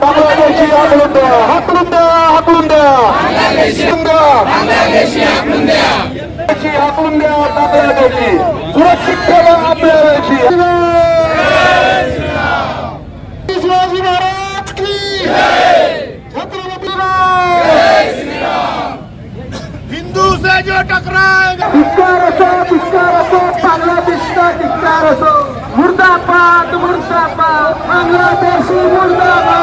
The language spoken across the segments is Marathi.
बांगलादेशी हाकलून द्या. हाकलून द्या हाकलून द्या. हाकलून द्या. हाकलून द्या. बांगलादेशी सुरक्षित ठेवा आपल्या वेळची शिवाजी महाराज की छत्रपती हिंदू से जो टकराएगा। धिक्कार असो धिक्कार असो बांगलादेशचा धिक्कार असो. मुर्दाबाद मुर्दाबाद. बांगलादेशी मुर्दाबाद.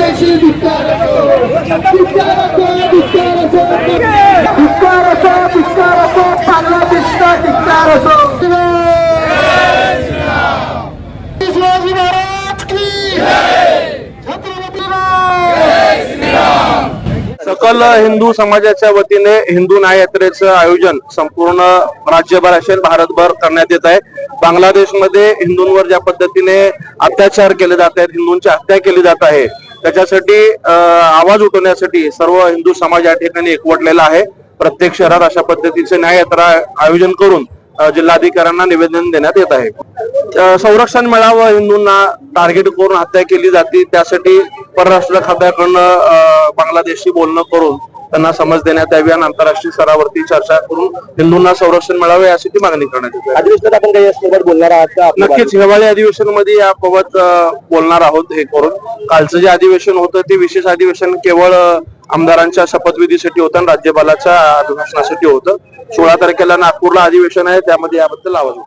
धिक्कार असो धिक्कार असो धिक्कार असो धिक्कार असो धिक्कार असो बांगलादेशचा धिक्कार असो शिवाजी महाराज की सकल हिंदू समाजाच्या वतीने हिंदू न्याय यात्रेचं आयोजन संपूर्ण राज्यभर असेल भारतभर करण्यात येत आहे. बांगलादेशमध्ये हिंदूंवर ज्या पद्धतीने अत्याचार केले जात आहेत हिंदूंची हत्या केली जात आहे त्याच्यासाठी आवाज उठवण्यासाठी सर्व हिंदू समाज या ठिकाणी एकवटलेला आहे. प्रत्येक शहरात अशा पद्धतीचे न्याययात्रा आयोजन करून जिल्हाधिकाऱ्यांना निवेदन देण्यात येत आहे. संरक्षण मिळावं हिंदूंना टार्गेट करून हत्या केली जाते. त्यासाठी परराष्ट्र खात्याकडनं बांगलादेशशी बोलणं करून त्यांना समज देण्यात यावी आणि आंतरराष्ट्रीय स्तरावरती चर्चा करून हिंदूंना संरक्षण मिळावे यासाठी मागणी करण्यात येते. अधिवेशनात आपण काही यासंदर्भात बोलणार आहात नक्कीच. हिवाळी अधिवेशनमध्ये याबाबत बोलणार आहोत हे करून. कालचं जे अधिवेशन होतं ते विशेष अधिवेशन केवळ आमदारांच्या शपथविधीसाठी होतं आणि राज्यपालाच्या अभिभाषणासाठी होतं. सोळा तारखेला नागपूरला अधिवेशन आहे त्यामध्ये याबद्दल आवाज उठवू